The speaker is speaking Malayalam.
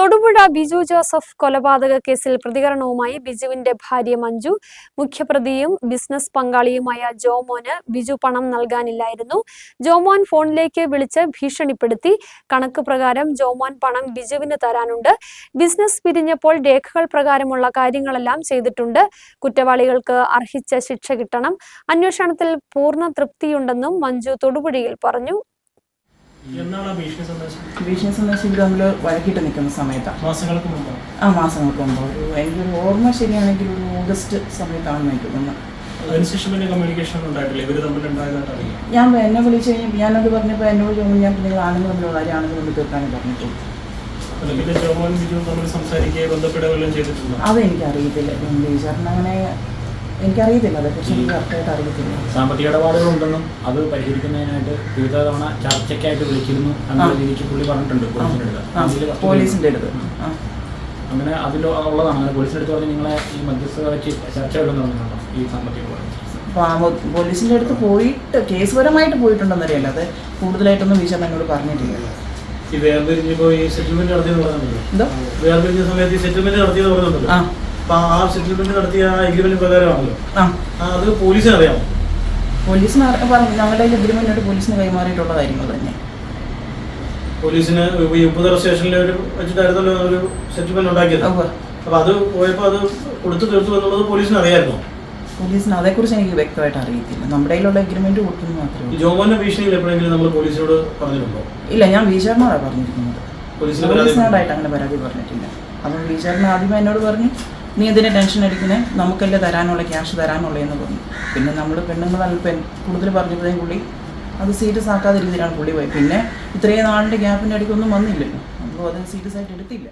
തൊടുപുഴ ബിജു ജോസഫ് കൊലപാതക കേസിൽ പ്രതികരണവുമായി ബിജുവിന്റെ ഭാര്യ മഞ്ജു മുഖ്യപ്രതിയും ബിസിനസ് പങ്കാളിയുമായ ജോമോന് ബിജു പണം നൽകാനില്ലായിരുന്നു. ജോമോൻ ഫോണിലേക്ക് വിളിച്ച് ഭീഷണിപ്പെടുത്തി. കണക്ക് പ്രകാരം ജോമോൻ പണം ബിജുവിന് തരാനുണ്ട്. ബിസിനസ് പിരിഞ്ഞപ്പോൾ രേഖകൾ പ്രകാരമുള്ള കാര്യങ്ങളെല്ലാം ചെയ്തിട്ടുണ്ട്. കുറ്റവാളികൾക്ക് അർഹിച്ച ശിക്ഷ കിട്ടണം. അന്വേഷണത്തിൽ പൂർണ തൃപ്തിയുണ്ടെന്നും മഞ്ജു തൊടുപുഴയിൽ പറഞ്ഞു. ഭീഷണി സന്ദേശം? നമ്മൾ തമ്മിൽ വഴക്കിട്ട് നിൽക്കുന്ന സമയത്താണ് മാസങ്ങൾക്ക് മുമ്പ്? ആ മാസങ്ങൾക്ക് മുമ്പ്. ഒരു എനിക്കൊരു ഓർമ്മ ശരിയാണെങ്കിൽ ഒരു ഓഗസ്റ്റ് സമയത്താണ് എനിക്ക് തോന്നുന്നു. അതിനുശേഷം പിന്നെ കമ്മ്യൂണിക്കേഷൻ ഉണ്ടായിട്ടില്ല. ഇവർ തമ്മിൽ ഉണ്ടായതായിട്ട് ഞാൻ എന്നെ വിളിച്ച് കഴിഞ്ഞപ്പോൾ ഞാനത് പറഞ്ഞപ്പോൾ എന്നോട് ചോദിച്ചു ഞാൻ നിങ്ങൾ ആണെന്ന് തമ്മിലുള്ള കാര്യം ആണുങ്ങൾ തമ്മിൽ തീർക്കാനും പറഞ്ഞിട്ടുള്ളൂ അല്ല പിന്നെ ജോമോൻ ബിജുവും തമ്മിൽ സംസാരിക്കുകയോ ബന്ധപ്പെടുകയോ വല്ലതും ചെയ്തിട്ടുണ്ടോ? അതെനിക്ക് അറിയത്തില്ല ചേട്ടൻ അങ്ങനെ എനിക്കറിയത്തില്ല അതേക്കുറിച്ച് എനിക്ക് കറക്റ്റായിട്ട് അറിയത്തില്ല. സാമ്പത്തിക ഇടപാടുകളുണ്ടെന്നും അത് പരിഹരിക്കുന്നതിനായിട്ട് വിവിധ തവണ ചർച്ചയ്ക്കായിട്ട് വിളിച്ചിരുന്നു എന്നുള്ള രീതിക്ക് പുള്ളി പറഞ്ഞിട്ടുണ്ട് അടുത്ത്. പോലീസിന്റെ അടുത്ത്. അങ്ങനെ അതിൽ ഉള്ളതാണ്. അങ്ങനെ പോലീസിന്റെ അടുത്ത് പറഞ്ഞ് നിങ്ങളെ ഈ മധ്യസ്ഥത വെച്ച് ചർച്ച നടന്നിട്ടുണ്ടോ ഈ സാമ്പത്തിക പോലീസിന്റെ അടുത്ത് പോയിട്ട് കേസുപരമായിട്ട് പോയിട്ടുണ്ടെന്നറിയില്ല അത് കൂടുതലായിട്ടൊന്നും വിചാരണ എന്നോട് പറഞ്ഞിട്ടില്ല. ഈ വേർപിരിഞ്ഞപ്പോ ഈ സെറ്റിൽമെന്റ് നടത്തിയെന്ന് പറഞ്ഞിട്ടുണ്ടല്ലോ. വേർപിരിഞ്ഞ സമയത്ത് ഈ സെറ്റിൽമെന്റ് നടത്തിയെന്ന് പറഞ്ഞിട്ടുണ്ട് ആ. അപ്പൊ ആ സെറ്റിൽമെന്റ് നടത്തിയ ആ എഗ്രിമെന്റ് പ്രകാരമാണല്ലോ. ആ. അത് പോലീസിന് അറിയാമോ? പോലീസിന് പറഞ്ഞു ഞങ്ങളുടെ എഗ്രിമെന്റ് പോലീസിന് കൈമാറിയിട്ടുള്ള കാര്യങ്ങൾ തന്നെ. പോലീസിന് ഉപ്പുതറ സ്റ്റേഷനിൽ ഒരു വെച്ചിട്ടായിരുന്നല്ലോ ഒരു സെറ്റിൽമെന്റ് ഉണ്ടാക്കിയത്. അപ്പൊ അത് പോയപ്പോ അത് കൊടുത്തു തീർത്തു എന്നുള്ളത് പോലീസിന് അറിയാമായിരുന്നോ പോലീസിന് അതേക്കുറിച്ച് എനിക്ക് വ്യക്തമായിട്ട് അറിയത്തില്ല. നമ്മുടെ കയ്യിലുള്ള എഗ്രിമെന്റ് കൊടുക്കുന്നു മാത്രമേ ജോമോന്റെ ഭീഷണിയിൽ എപ്പോഴെങ്കിലും നമ്മൾ പോലീസിനോട് പറഞ്ഞിട്ടുണ്ടോ? ഇല്ല ഞാൻ വീചാറിനോടാണ് പറഞ്ഞിരിക്കുന്നത്. പോലീസിനോടായിട്ട് അങ്ങനെ പരാതി പറഞ്ഞിട്ടില്ല. അപ്പം വീചാറിന് ആദ്യമേ എന്നോട് പറഞ്ഞു നീ എന്തിനെ ടെൻഷൻ അടിക്കണേ നമുക്കല്ലേ തരാനുള്ള ക്യാഷ് തരാനുള്ളതെന്ന് പറഞ്ഞു. പിന്നെ നമ്മൾ പെണ്ണുങ്ങൾ പെൺ കൂടുതൽ പറഞ്ഞപ്പോഴേ പുള്ളി അത് സീരിയസ് ആക്കാത്ത രീതിയിലാണ് പുള്ളി പോയത്. പിന്നെ ഇത്രയും നാളിന്റെ ഗ്യാപ്പിന്റെ അടിക്കൊന്നും വന്നില്ലല്ലോ. അപ്പോൾ അത് സീരിയസ് ആയിട്ട് എടുത്തില്ല.